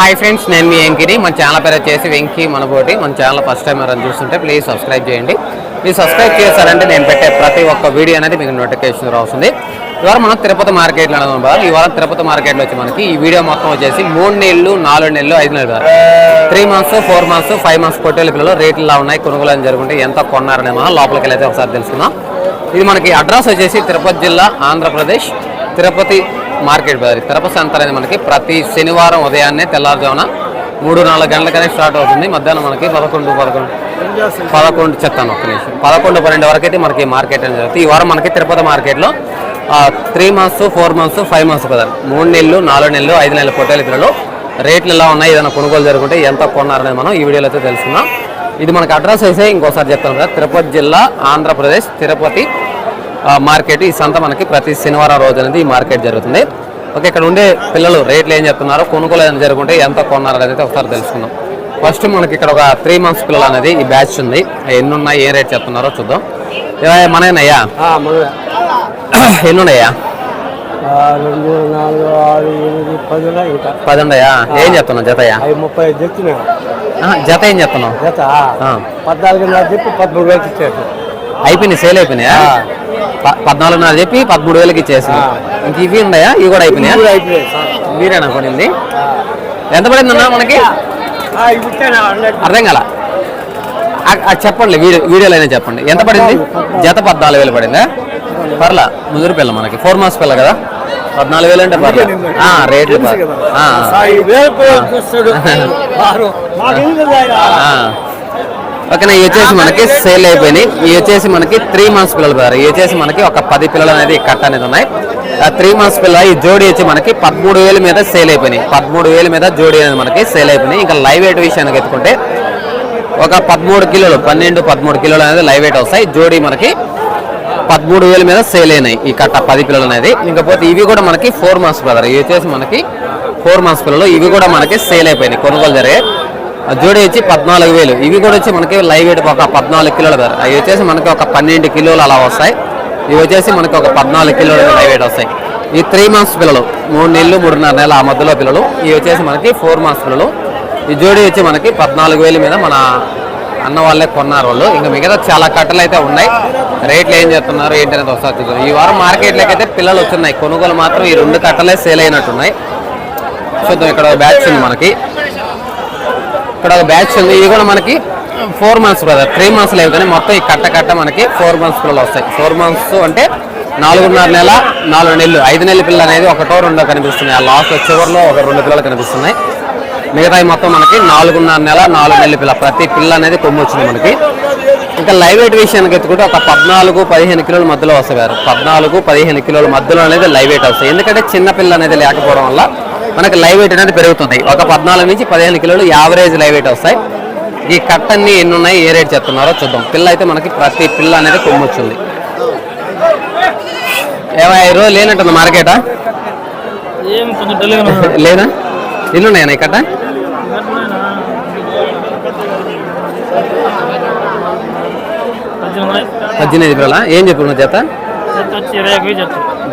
Hi friends నేను మీ వెంకిని. మన channel పేరు వచ్చేసి వెంకీ మనబోటి. మన ఛానల్ ఫస్ట్ టైం ఎవరైనా చూస్తుంటే ప్లీజ్ సబ్స్క్రైబ్ చేయండి. మీరు సబ్స్క్రైబ్ చేశారంటే నేను పెట్టే ప్రతి ఒక్క వీడియో అనేది మీకు నోటిఫికేషన్ రాస్తుంది ఇవాళ మనం తిరుపతి మార్కెట్లో అనుకున్నాం ఇవాళ తిరుపతి మార్కెట్లో వచ్చి మనకి ఈ వీడియో మొత్తం వచ్చేసి మూడు నెలలు నాలుగు నెలలు ఐదు నెలలు three months four months five months పొట్టేల పిల్లలు రేట్లు ఇలా ఉన్నాయి కొనుగోలు అని జరుగుంటే ఎంత కొన్నారనే మనం లోపలికి వెళ్ళైతే ఒకసారి తెలుసుకుందాం. ఇది మనకి అడ్రస్ వచ్చేసి తిరుపతి జిల్లా ఆంధ్రప్రదేశ్. తిరుపతి మార్కెట్ బజార్. తిరుపతి సెంటర్ అనేది మనకి ప్రతి శనివారం ఉదయాన్నే తెల్లారుజామున మూడు నాలుగు గంటలకనే స్టార్ట్ అవుతుంది. మధ్యాహ్నం మనకి పదకొండు పదకొండు పదకొండు చెప్తాను ఒక్క నిమిషం. పదకొండు పన్నెండు వరకు అయితే మనకి మార్కెట్ అనేది జరుగుతుంది. ఈ వారం మనకి తిరుపతి మార్కెట్లో three months four months five months కదా మూడు నెలలు నాలుగు నెలలు ఐదు నెలల పొట్టేల పిల్లలు. రేట్లు ఎలా ఉన్నాయి? ఏదైనా కొనుగోలు జరుగుతుంటే ఎంత కొన్నారనేది మనం ఈ వీడియోలో అయితే తెలుసుకుందాం. ఇది మనకి అడ్రస్ అయితే ఇంకోసారి చెప్తాను కదా. తిరుపతి జిల్లా ఆంధ్రప్రదేశ్ తిరుపతి మార్కెట్ ఈ సంత మనకి ప్రతి శనివారం రోజు అనేది ఈ మార్కెట్ జరుగుతుంది. ఓకే ఇక్కడ ఉండే పిల్లలు రేట్లు ఏం చెప్తున్నారో? కొనుగోలు ఏదైనా జరుగుతుంటే ఎంత కొన్నారు అనేది ఒకసారి తెలుసుకుందాం. ఫస్ట్ మనకి ఇక్కడ ఒక త్రీ మంత్స్ పిల్లలు అనేది ఈ బ్యాచ్ ఉంది. ఎన్ని ఉన్నాయి ఏ రేట్ చెప్తున్నారో చూద్దాం. మనేనయ్యా ఎన్ని ఉన్నాయా రెండు నాలుగు ఆరు ఎనిమిది పది ఉన్నాయా ఏం చెప్తున్నావు జతయ్యా? అవి ముప్పై చెప్తున్నా జత ఏం చెప్తున్నావు? జత. ఆ. పద్నాలుగున్నర చెప్పి పదమూడు వేలకి ఇచ్చారు అయిపోయింది సేల్ అయిపోయినాయా? పద్నాలుగున్నర చెప్పి పదమూడు వేలకి ఇచ్చేసి ఇంక ఇవి ఉన్నాయా? ఇవి కూడా అయిపోయినాయా. మీరేనా కొనింది? ఎంత పడిందన్నా మనకి? ఇవి ఇచ్చాను అన్నట్టు. అర్థం కాల. చెప్పండి వీడియో వీడియోలో అయినా చెప్పండి. ఎంత పడింది? జత పద్నాలుగు వేలు పడిందా? పర్లా ముదురు పిల్ల మనకి. ఫోర్ మంత్స్ పిల్ల కదా? పద్నాలుగు వేలు అంటే పర్లా. ఆ, రేట్లు ఓకేనా ఇవి వచ్చేసి మనకి సేల్ అయిపోయినాయి. ఇవి వచ్చేసి మనకి త్రీ మంత్స్ పిల్లలు బ్రదర్ ఇవి వచ్చేసి మనకి ఒక పది పిల్లలు అనేది కట్ట అనేది ఉన్నాయి. ఆ త్రీ మంత్స్ పిల్ల ఈ జోడీ వచ్చి మనకి పదమూడు వేల మీద సేల్ అయిపోయినాయి. పదమూడు వేల మీద జోడీ అనేది మనకి సేల్ అయిపోయినాయి. ఇంకా లైవ్ వెయిట్ విషయానికి ఎత్తుకుంటే ఒక పదమూడు కిలోలు పన్నెండు పదమూడు కిలోలు అనేది లైవ్ వెయిట్ వస్తాయి. జోడీ మనకి పదమూడు వేల మీద సేల్ అయినాయి ఈ కట్ట పది పిల్లలు అనేది. ఇంకపోతే ఇవి కూడా మనకి ఫోర్ మంత్స్ బ్రదర్ ఇవి వచ్చేసి మనకి ఫోర్ మంత్స్ పిల్లలు ఇవి కూడా మనకి సేల్ అయిపోయినాయి. కొనుగోలు జరిగాయి. జోడీ వచ్చి పద్నాలుగు వేలు. ఇవి కూడా వచ్చి మనకి లైవ్ వెయిట్ ఒక పద్నాలుగు కిలోలు బ్రదర్ అవి వచ్చేసి మనకి ఒక పన్నెండు కిలోలు అలా వస్తాయి. ఇవి వచ్చేసి మనకి ఒక పద్నాలుగు కిలోలు లైవ్ వెయిట్ వస్తాయి. ఈ త్రీ మంత్స్ పిల్లలు మూడు నెలలు మూడున్నర నెలల ఆ మధ్యలో పిల్లలు ఇవి వచ్చేసి మనకి ఫోర్ మంత్స్ పిల్లలు. ఈ జోడీ వచ్చి మనకి పద్నాలుగు వేల మీద మన అన్న వాళ్ళే కొన్నారు వాళ్ళు. ఇంకా మిగతా చాలా కట్టలు అయితే ఉన్నాయి. రేట్లు ఏం చేస్తున్నారు ఏంటనేది ఒకసారి చూద్దాం. ఈ వారం మార్కెట్లోకి అయితే పిల్లలు వస్తున్నాయి కొనుగోలు మాత్రం ఈ రెండు కట్టలే సేల్ అయినట్టున్నాయి. చూద్దాం ఇక్కడ బ్యాచ్ ఉంది మనకి. ఇక్కడ ఒక బ్యాచ్ ఉంది. ఇది కూడా మనకి four months brother three months లేవు కానీ మొత్తం ఈ కట్ట కట్ట మనకి ఫోర్ మంత్స్ పిల్లలు వస్తాయి ఫోర్ మంత్స్ అంటే నాలుగున్నర నెల నాలుగు నెలలు. ఐదు నెలల పిల్లలు అనేది ఒకటో రెండో కనిపిస్తున్నాయి ఆ లాస్ట్ చివరిలో ఒక రెండు పిల్లలు కనిపిస్తున్నాయి. మిగతా మొత్తం మనకి నాలుగున్నర నెల నాలుగు నెలల పిల్ల. ప్రతి పిల్ల అనేది కొమ్ము వచ్చింది మనకి. ఇంకా లైవ్ వెయిట్ విషయానికి ఎత్తుకుంటే ఒక పద్నాలుగు పదిహేను కిలోల మధ్యలో వస్తాయి గారు పద్నాలుగు పదిహేను కిలోల మధ్యలో అనేది లైవ్ వెయిట్ వస్తాయి. ఎందుకంటే చిన్న పిల్ల అనేది లేకపోవడం వల్ల మనకి లైవ్ వెయిట్ అనేది పెరుగుతుంది. ఒక పద్నాలుగు నుంచి పదిహేను కిలోలు యావరేజ్ లైవ్ వెయిట్ వస్తాయి. ఈ కట్ అన్ని ఎన్ని ఉన్నాయి ఏ రేట్ చెప్తున్నారో చూద్దాం. పిల్ల అయితే మనకి ప్రతి పిల్ల అనేది కొమ్ము వచ్చింది ఏమో ఈ రోజు లేనట్టుంది మార్కెటా. లేదా? ఎన్ని ఉన్నాయన్నా ఈ కట్ట? కొంచెం ఉన్నాయి. పద్దెనిమిది పిల్లల ఏం చెప్పిన జత? ఇరవై.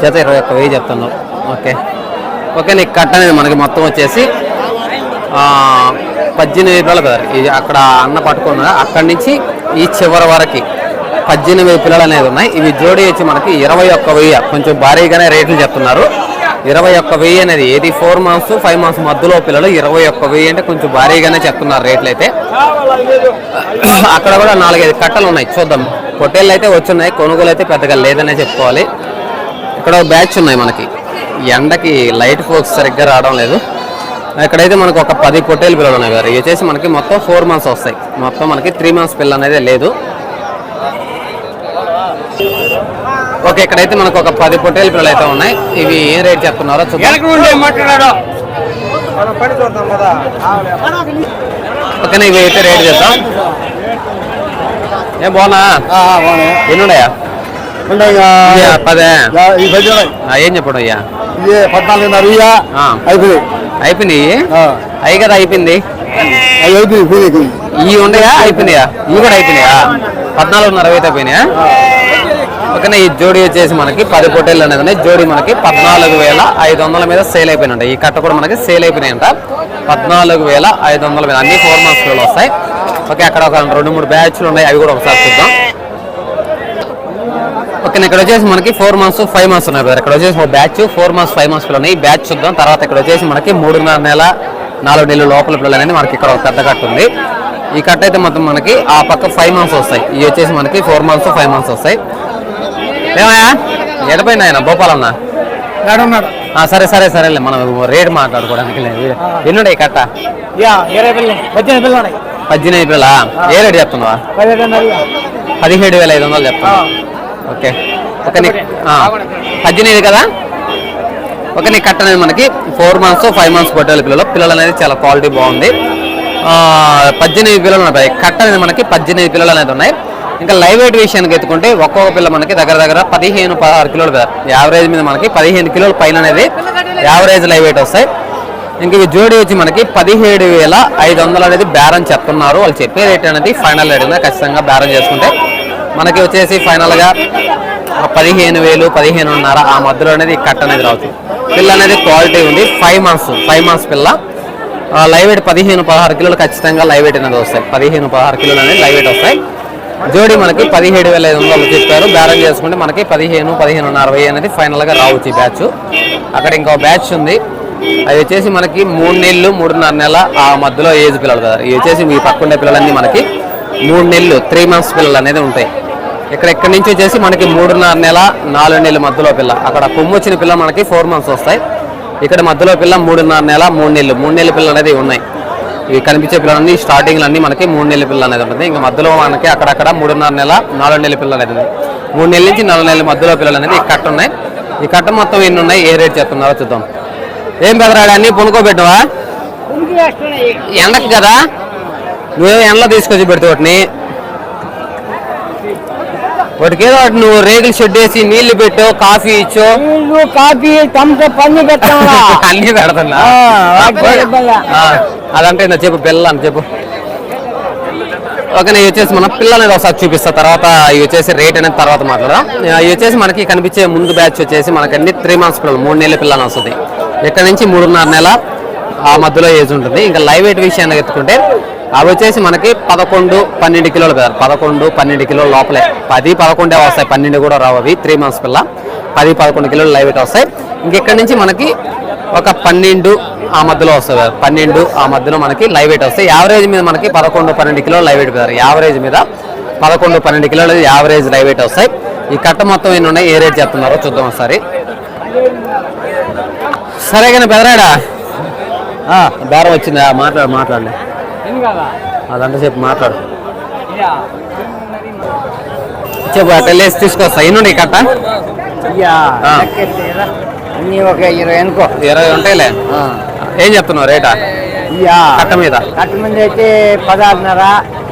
జత ఇరవై ఒక్క వెయ్యి చెప్తున్నావు ఓకే. ఓకే నీకు కట్ట అనేది మనకి మొత్తం వచ్చేసి పద్దెనిమిది పిల్లలు కదా. ఇది అక్కడ అన్న పట్టుకున్నారు అక్కడి నుంచి ఈ చివరి వరకు పద్దెనిమిది పిల్లలు అనేది ఉన్నాయి. ఇవి జోడీ వచ్చి మనకి ఇరవై ఒక్క వెయ్యి. కొంచెం భారీగానే రేట్లు చెప్తున్నారు. ఇరవై ఒక్క వెయ్యి అనేది ఏది? ఫోర్ మంత్స్ ఫైవ్ మంత్స్ మధ్యలో పిల్లలు ఇరవై ఒక్క వెయ్యి అంటే కొంచెం భారీగానే చెప్తున్నారు రేట్లు అయితే. అక్కడ కూడా నాలుగైదు కట్టలు ఉన్నాయి. చూద్దాం. పొట్టేళ్ళు అయితే వచ్చున్నాయి. కొనుగోలు అయితే పెద్దగా లేదనే చెప్పుకోవాలి. ఇక్కడ ఒక బ్యాచ్ ఉన్నాయి మనకి. ఎండకి లైట్ ఫోక్స్ సరిగ్గా రావడం లేదు. ఇక్కడైతే మనకు ఒక పది పొట్టేలు పిల్లలు ఉన్నాయి గారు. ఇవి వచ్చేసి మనకి మొత్తం ఫోర్ మంత్స్ వస్తాయి. మొత్తం మనకి త్రీ మంత్స్ పిల్ల అనేది లేదు. ఓకే ఇక్కడైతే మనకు ఒక పది పొట్టేలు పిల్లలు అయితే ఉన్నాయి. ఇవి ఏం రేట్ చెప్తున్నారో. ఓకేనా ఇవి అయితే రేట్ చేద్దాం. ఏం బాగున్నా. ఎన్ని ఉన్నాయా? పదే. ఏం చెప్పడం అయ్యా? పద్నాలుగున్నర. అయిపోయింది. అయిపోయినాయి? ఆ. అయ్యి కదా అయిపోయింది. ఈ ఉండయా అయిపోయినాయా? ఇవి కూడా అయిపోయినాయా? పద్నాలుగున్నర అయితే అయిపోయినాయా? ఓకేనా ఈ జోడీ వచ్చేసి మనకి పది పొట్టేళ్ళు అనేది ఉన్నాయి. జోడీ మనకి పద్నాలుగు వేల ఐదు వందల మీద సేల్ అయిపోయినాయి ఈ కట్ట కూడా మనకి సేల్ అయిపోయినాయంట. పద్నాలుగు వేల ఐదు వందల మీద. అన్ని ఫోర్ మంత్స్ వస్తాయి. ఓకే అక్కడ ఒక రెండు మూడు బ్యాచ్లు ఉన్నాయి. అవి కూడా ఒకసారి చూద్దాం. ఓకే ఇక్కడ వచ్చేసి మనకి ఫోర్ మంత్స్ ఫైవ్ మంత్స్ ఉన్నాయి బ్రదర్ ఇక్కడ వచ్చేసి ఒక batch four months five months పిల్లలు ఉన్నాయి ఈ బ్యాచ్ చూద్దాం. తర్వాత ఇక్కడ వచ్చేసి మనకి మూడున్నర నెల నాలుగు నెలల లోపల పిల్లలు అనేది మనకి ఇక్కడ ఒక పెద్ద కట్ట ఉంది. ఈ కట్ట అయితే మొత్తం మనకి ఆ పక్క ఫైవ్ మంత్స్ వస్తాయి. ఇవి వచ్చేసి మనకి ఫోర్ మంత్స్ ఫైవ్ మంత్స్ వస్తాయి. ఏమయ్యా? ఎడపోయింది ఆయన? భోపాలన్న ఆ, సరే సరే సరేలే. మనం రేట్ మాట్లాడుకోవడానికి లేదు. ఎన్ని ఉన్నాయి ఈ కట్ట? పద్దెనిమిది పిల్లలా ఏ రేట్ చెప్తున్నావా? పదిహేడు వేల ఐదు వందలు చెప్తున్నా ఓకే. ఓకే నీ పద్దెనిమిది కదా? ఓకే నీ కట్ట అనేది మనకి ఫోర్ మంత్స్ ఫైవ్ మంత్స్ పట్టాలి పిల్లలు. పిల్లలు అనేది చాలా క్వాలిటీ బాగుంది. పద్దెనిమిది పిల్లలు ఉన్నాయి కట్ట అనేది మనకి పద్దెనిమిది పిల్లలు అనేది ఉన్నాయి. ఇంకా లైవ్ వెయిట్ విషయానికి ఎత్తుకుంటే ఒక్కొక్క పిల్ల మనకి దగ్గర దగ్గర పదిహేను పదహారు కిలోలు కదా. యావరేజ్ మీద మనకి పదిహేను కిలోల పైన అనేది యావరేజ్ లైవ్ వెయిట్ వస్తాయి. ఇంక ఇవి జోడీ వచ్చి మనకి పదిహేడు వేల ఐదు వందలు అనేది బేరం చెప్తున్నారు. వాళ్ళు చెప్పే రేట్ అనేది ఫైనల్ రేట్ ఖచ్చితంగా బేరం చేసుకుంటే మనకి వచ్చేసి ఫైనల్గా పదిహేను వేలు పదిహేనున్నర ఆ మధ్యలో అనేది కట్ అనేది రావచ్చు. పిల్ల అనేది క్వాలిటీ ఉంది. ఫైవ్ మంత్స్ ఫైవ్ మంత్స్ పిల్ల. ఆ, లైవ్ వెయిట్ పదిహేను పదహారు కిలోలు ఖచ్చితంగా లైవ్ వెయిట్ అనేది వస్తాయి. పదిహేను పదహారు కిలోలు అనేది లైవ్ వెయిట్ వస్తాయి. జోడీ మనకి పదిహేడు వేల ఐదు వందలు చెప్పారు. బేరం చేసుకుంటే మనకి పదిహేను పదిహేను అరవై అనేది ఫైనల్గా రావచ్చు ఈ బ్యాచ్ అక్కడ ఇంకో బ్యాచ్ ఉంది. అది వచ్చేసి మనకి మూడు నెలలు మూడున్నర నెల ఆ మధ్యలో ఏజ్ పిల్లలు కదా. ఇవి వచ్చేసి మీ పక్కుండే పిల్లలన్నీ మనకి మూడు నెలలు త్రీ మంత్స్ పిల్లలు అనేది ఉంటాయి. ఇక్కడ ఇక్కడ నుంచి వచ్చేసి మనకి మూడున్నర నెల నాలుగు నెలల మధ్యలో పిల్ల. అక్కడ కొమ్ము వచ్చిన పిల్ల మనకి ఫోర్ మంత్స్ వస్తాయి. ఇక్కడ మధ్యలో పిల్ల మూడున్నర నెల మూడు నెలలు. మూడు నెలల పిల్లలు అనేది ఉన్నాయి. ఇవి కనిపించే పిల్లలన్నీ స్టార్టింగ్ అన్ని మనకి మూడు నెలల పిల్ల అనేది ఉంటుంది. ఇంకా మధ్యలో మనకి అక్కడక్కడ మూడున్నర నెల నాలుగు నెలల పిల్ల అనేది ఉంది. మూడు నెలల నుంచి నాలుగు నెలల మధ్యలో పిల్లలు అనేది కట్ట ఉన్నాయి. ఈ కట్ట మొత్తం ఎన్ని ఉన్నాయి? ఏ రేట్ చెప్తున్నారో చూద్దాం. ఏం బెదరాడు అన్ని పొనుకోబెట్టవా ఎండకు కదా? నువ్వేమో ఎండలో తీసుకొచ్చి పెడితే వాటిని వాటికి ఏదో ఒకటి నువ్వు రేగులు షెడ్ వేసి నీళ్ళు పెట్టు కాఫీ ఇచ్చో. నీళ్ళు కాఫీ పెట్టాలా అన్ని పెడుతున్నా. ఆ, అదంటే నా చెప్పు పిల్ల అని చెప్పు. ఓకే నేను వచ్చేసి మన పిల్ల అనేది ఒకసారి చూపిస్తా. తర్వాత ఇవి వచ్చేసి రేట్ అనేది తర్వాత మాట్లాడదాం. ఇవి వచ్చేసి మనకి కనిపించే ముందు బ్యాచ్ వచ్చేసి మనకి అన్ని త్రీ మంత్స్ పిల్లలు మూడు నెలల పిల్లలు వస్తుంది. ఇక్కడ నుంచి? మూడున్నర నెల. ఆ మధ్యలో ఏజ్ ఉంటుంది. ఇంకా లైవ్ వెయిట్ విషయాన్ని ఎత్తుకుంటే అవి వచ్చేసి మనకి పదకొండు పన్నెండు కిలోలు కదా. పదకొండు పన్నెండు కిలోల లోపలే. పది పదకొండే వస్తాయి. పన్నెండు కూడా రావు అవి. త్రీ మంత్స్ పిల్ల. పది పదకొండు కిలోలు లైవ్ వెయిట్ వస్తాయి. ఇంకెక్కడి నుంచి మనకి ఒక పన్నెండు ఆ మధ్యలో వస్తుంది కదా. పన్నెండు ఆ మధ్యలో మనకి లైవ్ వెయిట్ వస్తాయి. యావరేజ్ మీద మనకి పదకొండు పన్నెండు కిలోలు లైవ్ వెయిట్ పెడతారు యావరేజ్ మీద పదకొండు పన్నెండు కిలోలు యావరేజ్ లైవ్ వెయిట్ వస్తాయి. ఈ కట్ట మొత్తం ఎన్ని ఉన్నాయి? ఏ రేట్ చెప్తున్నారో చూద్దాం ఒకసారి. సరే కానీ బెదరాడా బేరం వచ్చిందా? మాట్లాడు మాట్లాడండి అదంతా చెప్పు మాట్లాడు. చెప్పు అట్లా లేసి తీసుకొస్తా. ఎన్ని కట్ట? ఒక ఇరవై అనుకో. ఇరవై ఉంటాయిలే. ఏం చెప్తున్నావు రేటా? కట్ట మీద? కట్ట మంది అయితే పదహారున్నర.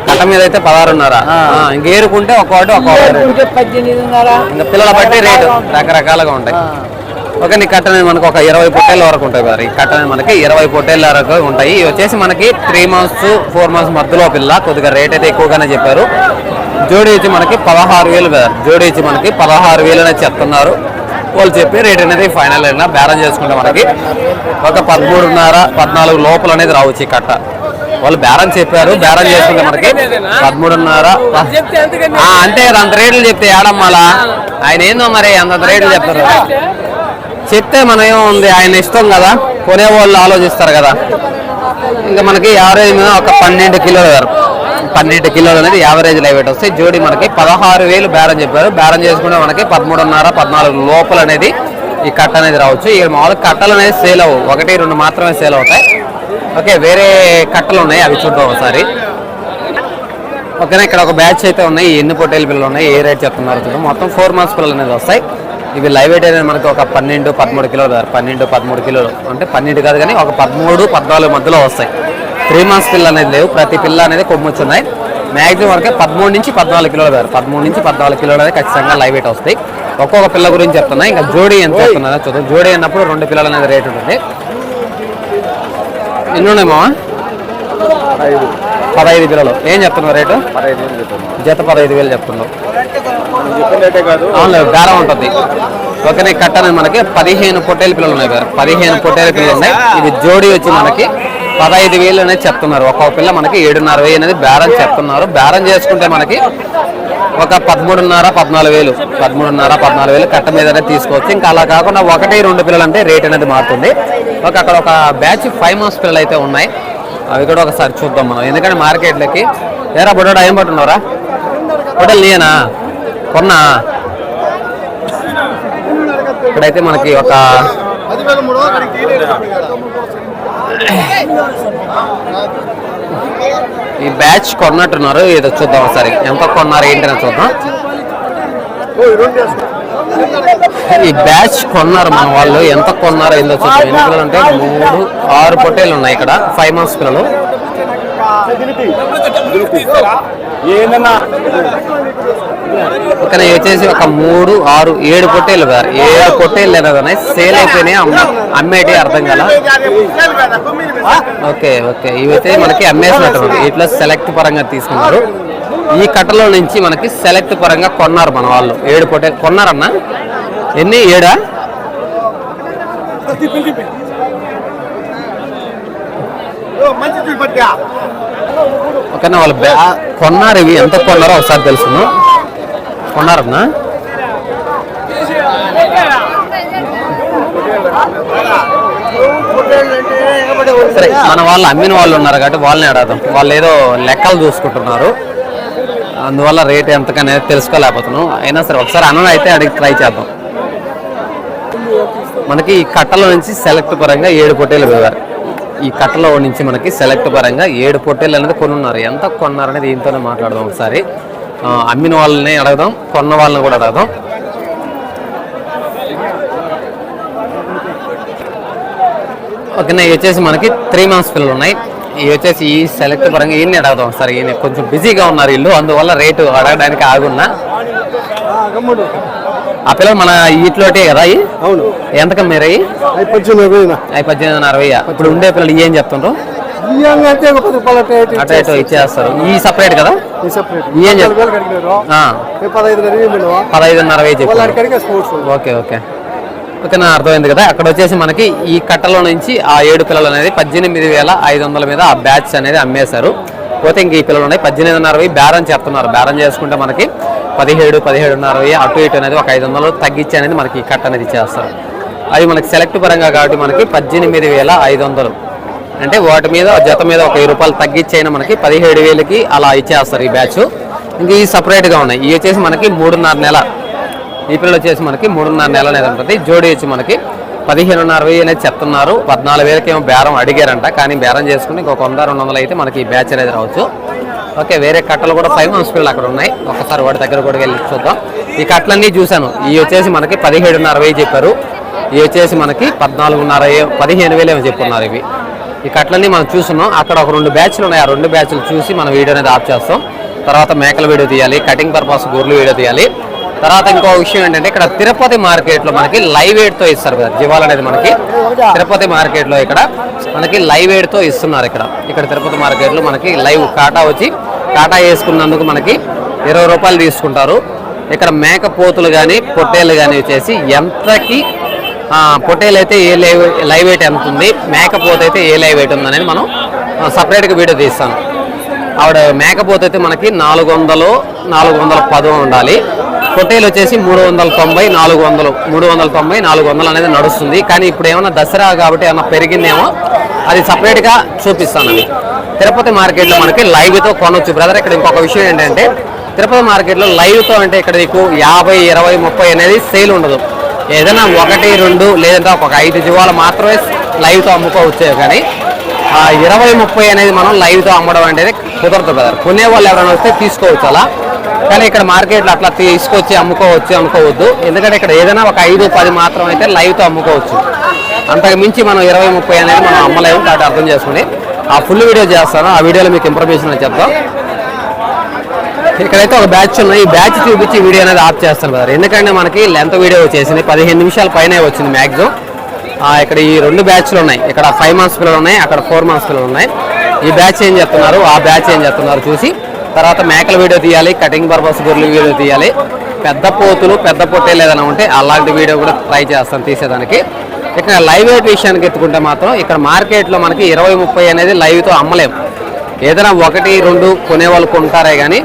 కట్ట మీద అయితే పదహారున్నర. ఆ. ఆ, ఇంక ఏరుకుంటే ఒక్కొక్కటి పద్దెనిమిదిన్నర. ఇంకా పిల్లల బట్టి రేటు. రకరకాలుగా ఉంటాయి. ఓకే నీ కట్ట అనేది మనకు ఒక ఇరవై పొట్టేళ్ళ వరకు ఉంటాయి మరి ఈ కట్ట అనేది మనకి ఇరవై పొట్టేళ్ళ వరకు ఉంటాయి. ఇవి వచ్చేసి మనకి త్రీ మంత్స్ ఫోర్ మంత్స్ మధ్యలో పిల్ల. కొద్దిగా రేట్ అయితే ఎక్కువగానే చెప్పారు. జోడీ వచ్చి మనకి పదహారు వేలు కదా. జోడీ వచ్చి మనకి పదహారు వేలు అనేది చెప్తున్నారు. వాళ్ళు చెప్పి రేట్ అనేది ఫైనల్ అయినా బేరం చేసుకుంటే మనకి ఒక పదమూడున్నర పద్నాలుగు లోపల అనేది రావచ్చు ఈ కట్ట. వాళ్ళు బేరం చెప్పారు. బేరం చేసుకుంటే మనకి పదమూడున్నర అంతే కదా అంత రేట్లు చెప్తే ఏడమ్మాలా? ఆయన ఏందో మరి అంత రేట్లు చెప్తారు. చెప్తే మనం ఏముంది ఆయన ఇష్టం కదా? కొనే వాళ్ళు ఆలోచిస్తారు కదా? ఇంకా మనకి యావరేజ్ మీద ఒక పన్నెండు కిలోలు గారు పన్నెండు కిలోలు అనేది యావరేజ్ లైవ్ వస్తాయి జోడి మనకి పదహారు వేలు బేరం చెప్పారు. బేరం చేసుకుంటే మనకి పదమూడున్నర పద్నాలుగు లోపల అనేది ఈ కట్ట అనేది రావచ్చు. ఈ మామూలు కట్టలు అనేది సేల్ అవ్వవు. ఒకటి రెండు మాత్రమే సేల్ అవుతాయి. ఓకే వేరే కట్టలు ఉన్నాయి. అవి చూద్దాం ఒకసారి. ఓకేనా ఇక్కడ ఒక బ్యాచ్ అయితే ఉన్నాయి. ఎన్ని పొట్టేలు పిల్లలు ఉన్నాయి? ఏ రేట్ చెప్తున్నారు మొత్తం ఫోర్ మంత్స్ పిల్లలు అనేది వస్తాయి. ఇవి లైవ్ వెయిట్ అనేది మనకి ఒక పన్నెండు పదమూడు కిలోలు కాదు పన్నెండు పదమూడు కిలోలు. అంటే పన్నెండు కాదు కానీ ఒక పదమూడు పద్నాలుగు మధ్యలో వస్తాయి. త్రీ మంత్స్ పిల్ల అనేది లేవు. ప్రతి పిల్ల అనేది కొమ్మొచ్చు ఉన్నాయి మ్యాక్సిమం వరకే పదమూడు నుంచి పద్నాలుగు కిలోలు కాదు పదమూడు నుంచి పద్నాలుగు కిలోలు అనేది ఖచ్చితంగా లైవ్ వెయిట్ వస్తాయి. ఒక్కొక్క పిల్ల గురించి చెప్తున్నా. ఇంకా జోడీ ఎంత చెప్తున్నా చూద్దాం. జోడీ అన్నప్పుడు రెండు పిల్లలు అనేది రేట్ ఉంటుంది. ఎన్ని ఉన్నాయి మావా? పదహైదు. కిలోలు. ఏం చెప్తున్నావు రేటు? జత పదహైదు వేలు చెప్తున్నావు. అవును బేరం ఉంటుంది. ఒకనే కట్ట మనకి పదిహేను పొట్టేలు పిల్లలు ఉన్నాయి కదా. పదిహేను పొట్టేలు పిల్లలు ఉన్నాయి. ఇది జోడీ వచ్చి మనకి పదహైదు వేలు అనేది చెప్తున్నారు. ఒక్కొక్క పిల్ల మనకి ఏడున్నర వెయ్యి అనేది బేరం చెప్తున్నారు. బేరం చేసుకుంటే మనకి ఒక పదమూడున్నర పద్నాలుగు వేలు. పదమూడున్నర పద్నాలుగు వేలు కట్ట మీదనే తీసుకోవచ్చు. ఇంకా అలా కాకుండా ఒకటి రెండు పిల్లలు అంటే రేట్ అనేది మారుతుంది. ఒక అక్కడ ఒక బ్యాచ్ ఫైవ్ మంత్స్ పిల్లలు అయితే ఉన్నాయి. అవి కూడా ఒకసారి చూద్దాం మనం. ఎందుకంటే మార్కెట్లకి ఏరా బుడ్డ ఏం పట్టున్నారా బుడ్డలు నేనా కొన్నా. ఇక్కడైతే మనకి ఒక ఈ బ్యాచ్ కొన్నట్టున్నారు. ఏదో చూద్దాం ఒకసారి. ఎంత కొన్నారు ఏంటని చూద్దాం. ఈ బ్యాచ్ కొన్నారు మన వాళ్ళు. ఎంత కొన్నారో ఏందో చూద్దాం. ఎన్ని పిల్లలు అంటే మూడు ఆరు పొట్టేలు ఉన్నాయి ఇక్కడ. ఫైవ్ మంత్స్ పిల్లలు. ఇక్కడ వచ్చేసి ఒక మూడు ఆరు ఏడు పొట్టేలు కదా. ఏడు పొట్టేలు లేదా సేల్ అయిపోయినాయి. అమ్మ- అమ్మేటి అర్థం కదా ఓకే ఓకే. ఇవైతే మనకి అమ్మేసినట్టు ఇట్లా సెలెక్ట్ పరంగా తీసుకున్నారు. ఈ కట్టలో నుంచి మనకి సెలెక్ట్ పరంగా కొన్నారు మన వాళ్ళు. ఏడు పొట్టే కొన్నారన్నా? ఎన్ని? ఏడా? ఓకేనా వాళ్ళు బ్యా కొన్నారు ఇవి. ఎంత కొన్నారో ఒకసారి తెలుసును కొన్నారన్నా సరే మన వాళ్ళు అమ్మిన వాళ్ళు ఉన్నారు కాబట్టి వాళ్ళని అడగదాం. వాళ్ళు ఏదో లెక్కలు చూసుకుంటున్నారు. అందువల్ల రేట్ ఎంతకనేది తెలుసుకోలేకపోతున్నాం. అయినా సరే ఒకసారి అన్న అయితే అడిగి ట్రై చేద్దాం. మనకి ఈ కట్టలో నుంచి సెలెక్ట్ పరంగా ఏడు పొట్టేలు వేవారు ఈ కట్టలో నుంచి మనకి సెలెక్ట్ పరంగా ఏడు పొట్టేళ్ళు అనేది కొనున్నారు. ఎంత కొన్నారనేది దీంతోనే మాట్లాడదాం ఒకసారి. అమ్మిన వాళ్ళని అడగదాం కొన్న వాళ్ళని కూడా అడగదాం. ఓకేనా ఇవి వచ్చేసి మనకి త్రీ మంత్స్ పిల్లలు ఉన్నాయి. ఇవి వచ్చేసి ఈ సెలెక్ట్ పరంగా ఈయన్ని అడగదాం సార్ ఈయన కొంచెం బిజీగా ఉన్నారు ఇల్లు అందువల్ల రేటు అడగడానికి ఆగున్నా. ఆ పిల్లలు మన ఈట్లోటే కదా అవి అవును. ఎంతకం మీరు అవి అవి పద్దెనిమిది పద్దెనిమిది అరవై ఇప్పుడు ఉండే పిల్లలు ఏం చెప్తుండ్రు? అంటే ఇటు ఇచ్చేస్తారు. ఈ సపరేట్ కదా? ఏం పదహైదున్నర ఓకే ఓకే. ఓకే నా అర్థమైంది కదా. అక్కడ వచ్చేసి మనకి ఈ కట్టలో నుంచి ఆ ఏడు పిల్లలు అనేది పద్దెనిమిది వేల ఐదు వందల మీద ఆ బ్యాచ్ అనేది అమ్మేశారు. పోతే ఇంక ఈ పిల్లలు ఉన్నాయి. పద్దెనిమిదిన్నర వెయ్యి బేరం చెప్తున్నారు బేరం చేసుకుంటే మనకి పదిహేడు పదిహేడున్నర అరవై అటు ఇటు అనేది ఒక ఐదు వందలు తగ్గించి అనేది మనకి కట్ కట్ట అనేది ఇచ్చేస్తారు అది మనకి సెలెక్ట్ పరంగా కాబట్టి మనకి పద్దెనిమిది వేల ఐదు వందలు. అంటే వాటి మీద జత మీద ఒక వెయ్యి రూపాయలు తగ్గించైనా మనకి పదిహేడు వేలకి అలా ఇచ్చేస్తారు ఈ బ్యాచ్ ఇంకా ఈ సపరేట్గా ఉన్నాయి. ఇవి వచ్చేసి మనకి మూడున్నర నెల. ఈ పిల్లలు వచ్చేసి మనకి మూడున్నర నెల అనేది ఉంటుంది. జోడి వచ్చి మనకి పదిహేనున్నర వెయ్యి అనేది చెప్తున్నారు. పద్నాలుగు వేలకి ఏమో బేరం అడిగారంట. కానీ బేరం చేసుకుని ఇంకొక వంద రెండు వందలు అయితే మనకి ఈ బ్యాచ్ అనేది రావచ్చు. ఓకే వేరే కట్టలు కూడా ఫైవ్ హాస్పిటల్ అక్కడ ఉన్నాయి. ఒకసారి వాటి దగ్గర కూడా వెళ్ళి చూద్దాం. ఈ కట్టలన్నీ చూశాను. ఇవి వచ్చేసి మనకి పదిహేడున్నర వెయ్యి చెప్పారు. ఇవి వచ్చేసి మనకి పద్నాలుగున్నర పదిహేను వేలు ఏమో చెప్పున్నారు ఇవి. ఈ కట్టలన్నీ మనం చూస్తున్నాం. అక్కడ ఒక రెండు బ్యాచ్లు ఉన్నాయి. ఆ రెండు బ్యాచ్లు చూసి మనం వీడియో అనేది ఆఫ్ చేస్తాం. తర్వాత మేకల వీడియో తీయాలి కటింగ్ పర్పస్ గొర్రెలు వీడియో తీయాలి. తర్వాత ఇంకో విషయం ఏంటంటే ఇక్కడ తిరుపతి మార్కెట్లో మనకి లైవ్తో ఇస్తారు కదా జీవాలు అనేది మనకి తిరుపతి మార్కెట్లో ఇక్కడ మనకి లైవ్తో ఇస్తున్నారు ఇక్కడ. ఇక్కడ తిరుపతి మార్కెట్లో మనకి లైవ్ కాటా వచ్చి కాటా వేసుకున్నందుకు మనకి ఇరవై రూపాయలు తీసుకుంటారు. ఇక్కడ మేక పోతులు కానీ పొట్టేలు కానీ వచ్చేసి ఎంతకి పొట్టేలు అయితే ఏ లైవ్ లైవ్ వెయిట్ ఎంత ఉంది? మేకపోత అయితే ఏ లైవ్ వెయిట్ ఉంది అనేది మనం సపరేట్గా వీడియో తీస్తాను. ఆవిడ మేకపోత అయితే మనకి నాలుగు వందలు నాలుగు వందల పదో ఉండాలి. పొట్టేలు వచ్చేసి మూడు వందల తొంభై నాలుగు వందలు మూడు వందల తొంభై నాలుగు వందలు అనేది నడుస్తుంది. కానీ ఇప్పుడు ఏమన్నా దసరా కాబట్టి ఏమన్నా పెరిగిందేమో అది సపరేట్గా చూపిస్తాను అది తిరుపతి మార్కెట్లో మనకి లైవ్తో కొనొచ్చు. బ్రదర్ ఇక్కడ ఇంకొక విషయం ఏంటంటే తిరుపతి మార్కెట్లో లైవ్తో అంటే ఇక్కడ నీకు యాభై ఇరవై ముప్పై అనేది సేల్ ఉండదు. ఏదైనా ఒకటి రెండు లేదంటే ఒక ఐదు జీవాలు మాత్రమే లైవ్తో అమ్ముకోవచ్చు కానీ ఆ ఇరవై ముప్పై అనేది మనం లైవ్తో అమ్మడం అనేది కుదరదు బ్రదర్ కొనే వాళ్ళు ఎవరైనా వస్తే తీసుకోవచ్చు అలా. కానీ ఇక్కడ మార్కెట్లో అట్లా తీసుకొచ్చి అమ్ముకోవచ్చు అనుకోవద్దు. ఎందుకంటే ఇక్కడ ఏదైనా ఒక ఐదు పది మాత్రం అయితే లైవ్తో అమ్ముకోవచ్చు. అంతకు మించి మనం ఇరవై ముప్పై అనేది మనం అమ్మలేము కాబట్టి అర్థం చేసుకుని. ఆ ఫుల్ వీడియో చేస్తాను. ఆ వీడియోలో మీకు ఇన్ఫర్మేషన్ చెప్తాం. ఇక్కడైతే ఒక బ్యాచ్ ఉన్నాయి. ఈ బ్యాచ్ చూపించి వీడియో అనేది ఆఫ్ చేస్తాను బ్రదర్ ఎందుకంటే మనకి లెంత్ వీడియో వచ్చేసింది. పదిహేను నిమిషాల పైన వచ్చింది మ్యాక్సిమం ఇక్కడ ఈ రెండు బ్యాచ్లు ఉన్నాయి. ఇక్కడ ఫైవ్ మంత్స్ పిల్లలు ఉన్నాయి. అక్కడ ఫోర్ మంత్స్ పిల్లలు ఉన్నాయి. ఈ బ్యాచ్ ఏం చెప్తున్నారు ఆ బ్యాచ్ ఏం చెప్తున్నారు చూసి తర్వాత మేకల వీడియో తీయాలి. కటింగ్ పర్పస్ గొర్రెలు వీడియో తీయాలి. పెద్ద పోతులు పెద్ద పొట్టేలు ఏదైనా ఉంటే అలాంటి వీడియో కూడా ట్రై చేస్తాను తీసేదానికి. ఇక్కడ లైవ్ వెయిట్ విషయానికి ఎత్తుకుంటే మాత్రం ఇక్కడ మార్కెట్లో మనకి ఇరవై ముప్పై అనేది లైవ్తో అమ్మలేం. ఏదైనా ఒకటి రెండు కొనేవాళ్ళు కొంటారే కానీ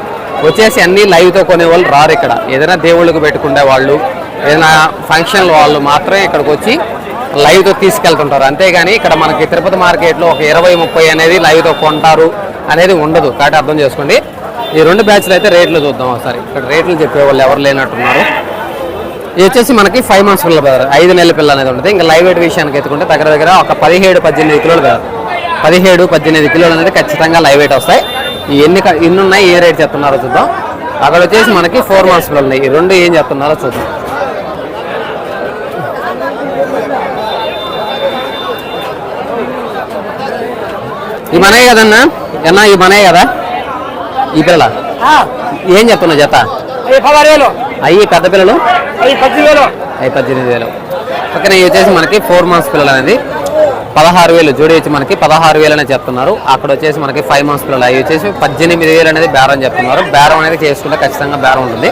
వచ్చేసి అన్ని లైవ్తో కొనేవాళ్ళు రారు ఇక్కడ. ఏదైనా దేవుళ్ళకి పెట్టుకునే వాళ్ళు ఏదైనా ఫంక్షన్ వాళ్ళు మాత్రమే ఇక్కడికి వచ్చి లైవ్తో తీసుకెళ్తుంటారు. అంతేగాని ఇక్కడ మనకి తిరుపతి మార్కెట్లో ఒక ఇరవై ముప్పై అనేది లైవ్తో కొంటారు అనేది ఉండదు. కాబట్టి అర్థం చేసుకోండి. ఈ రెండు బ్యాచ్లు అయితే రేట్లు చూద్దాం ఒకసారి. ఇక్కడ రేట్లు చెప్పేవాళ్ళు ఎవరు లేనట్టున్నారు. ఇది వచ్చేసి మనకి ఫైవ్ మంత్స్ పిల్లలు బెదర్. ఐదు నెలల పిల్ల అనేది ఉంటుంది. ఇంకా లైవ్ వెయిట్ విషయానికి ఎత్తుకుంటే దగ్గర దగ్గర ఒక పదిహేడు పద్దెనిమిది కిలోలు బెదర్. పదిహేడు పద్దెనిమిది కిలోలు అనేది ఖచ్చితంగా లైవ్ వెయిట్ వస్తాయి. ఎన్ని ఎన్ని ఉన్నాయి ఏ రేట్ చెప్తున్నారో చూద్దాం. అక్కడ వచ్చేసి మనకి ఫోర్ మంత్స్ పిల్లలు ఉన్నాయి. ఈ రెండు ఏం చెప్తున్నారో చూద్దాం. ఈ మనయే కదన్నా? ఎన్నా ఈ మనయే కదా? ఈ పిల్లల? ఏం చెప్తున్నావు జత? అవి పదహారు వేలు. అయ్యి పెద్ద పిల్లలు? అవి పద్దెనిమిది వేలు. అవి పక్కన ఇవి వచ్చేసి మనకి ఫోర్ మంత్స్ పిల్లలు అనేది పదహారు వేలు జోడి వచ్చి మనకి పదహారు వేలు అనేది చెప్తున్నారు. అక్కడ వచ్చేసి మనకి ఫైవ్ మంత్స్ పిల్లలు. అవి వచ్చేసి పద్దెనిమిది వేలు అనేది బేరం చెప్తున్నారు. బేరం అనేది చేసుకుంటే ఖచ్చితంగా బేరం ఉంటుంది.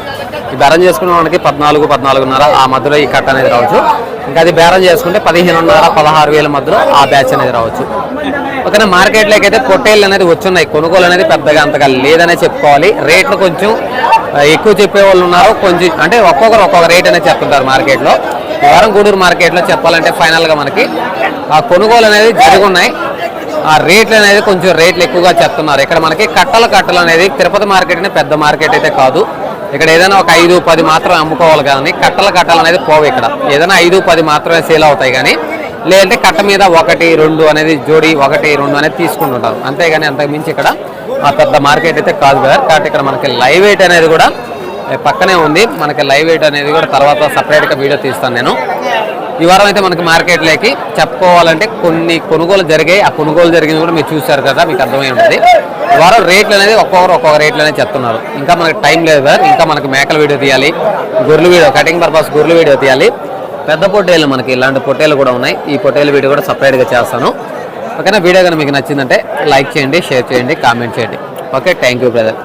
ఈ బేరం చేసుకున్న మనకి పద్నాలుగు పద్నాలుగున్నర ఆ మధ్యలో ఈ కట్ట అనేది రావచ్చు. ఇంకా అది బేరం చేసుకుంటే పదిహేనున్నర పదహారు వేల మధ్యలో ఆ బ్యాచ్ అనేది రావచ్చు. ఓకేనా మార్కెట్లోకి అయితే పొట్టేళ్ళు అనేది వచ్చున్నాయి. కొనుగోలు అనేది పెద్దగా అంతగా లేదనే చెప్పుకోవాలి. రేట్లు కొంచెం ఎక్కువ చెప్పే వాళ్ళు ఉన్నారు. కొంచెం అంటే ఒక్కొక్కరు ఒక్కొక్క రేట్ అనేది చెప్తుంటారు మార్కెట్లో. వారం గూడూరు మార్కెట్లో చెప్పాలంటే ఫైనల్గా మనకి ఆ కొనుగోలు అనేది జరుగున్నాయి. ఆ రేట్లు అనేది కొంచెం రేట్లు ఎక్కువగా చెప్తున్నారు. ఇక్కడ మనకి కట్టల కట్టలు అనేది తిరుపతి మార్కెట్ అనేది పెద్ద మార్కెట్ అయితే కాదు. ఇక్కడ ఏదైనా ఒక ఐదు పది మాత్రం అమ్ముకోవాలి కానీ కట్టల కట్టలు అనేది పోవు ఇక్కడ. ఏదైనా ఐదు పది మాత్రమే సేల్ అవుతాయి కానీ లేదంటే కట్ట మీద ఒకటి రెండు అనేది జోడి ఒకటి రెండు అనేది తీసుకుంటుంటారు. అంతేగాని అంతకుమించి ఇక్కడ ఆ పెద్ద మార్కెట్ అయితే కాదు కదా కాబట్టి ఇక్కడ మనకి లైవ్ వెయిట్ అనేది కూడా పక్కనే ఉంది. మనకి లైవ్ వెయిట్ అనేది కూడా తర్వాత సపరేట్గా వీడియో తీస్తాను నేను. ఈ వారం అయితే మనకి మార్కెట్లోకి చెప్పుకోవాలంటే కొన్ని కొనుగోలు జరిగాయి. ఆ కొనుగోలు జరిగింది కూడా మీరు చూశారు కదా మీకు అర్థమై ఉంటుంది. ఈ వారం రేట్లు అనేది ఒక్కొక్కరు ఒక్కొక్క రేట్లు అనేది చెప్తున్నారు. ఇంకా మనకి టైం లేదు సార్ ఇంకా మనకి మేకల వీడియో తీయాలి. గొర్రెలు వీడియో కటింగ్ పర్పస్ గొర్రెలు వీడియో తీయాలి. పెద్ద పొట్టేలు మనకి ఇలాంటి పొట్టేలు కూడా ఉన్నాయి. ఈ పొట్టేలు వీడియో కూడా సపరేట్గా చేస్తాను. ఓకేనా? వీడియో కానీ మీకు నచ్చిందంటే లైక్ చేయండి షేర్ చేయండి కామెంట్ చేయండి. Okay thank you brother